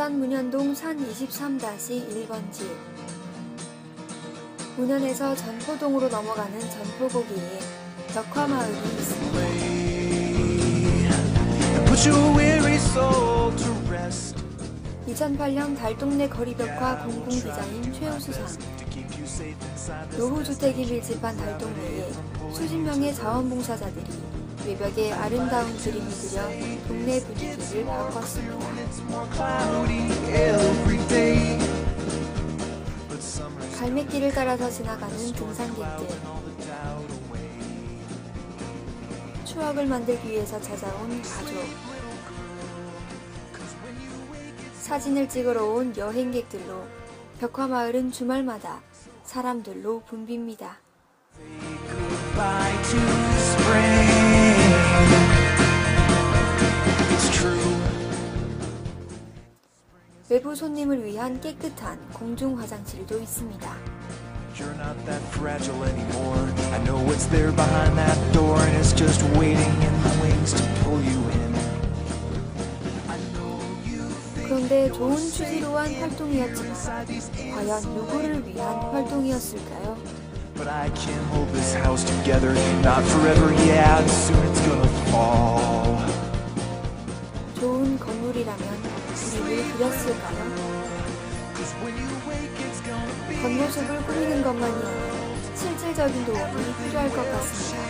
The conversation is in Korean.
운현동 산 23-1번지 운현에서 전포동으로 넘어가는 전포고기에 벽화마을이 있습니다. Put your weary soul to rest. 2008년 달동네 거리벽화 공공디자인 최우수상 노후주택이 밀집한 달동네에 수십 명의 자원봉사자들이 외벽에 아름다운 그림을 그려 동네 분위기를 바꿨습니다. 갈매길을 따라서 지나가는 등산객들. 추억을 만들기 위해서 찾아온 가족 사진을 찍으러 온 여행객들로 벽화마을은 주말마다 사람들로 붐빕니다. 외부 손님을 위한 깨끗한 공중 화장실도 있습니다. 그런데 좋은 취지로 한 활동이었지만 과연 누구를 위한 활동이었을까요? But I can hold this house together, not forever, yeah, soon it's gonna fall. 좋은 건물이라면 우리를 그렸을까요? 겉모습을 꾸미는 것만이 실질적인 도움이 필요할 것 같습니다.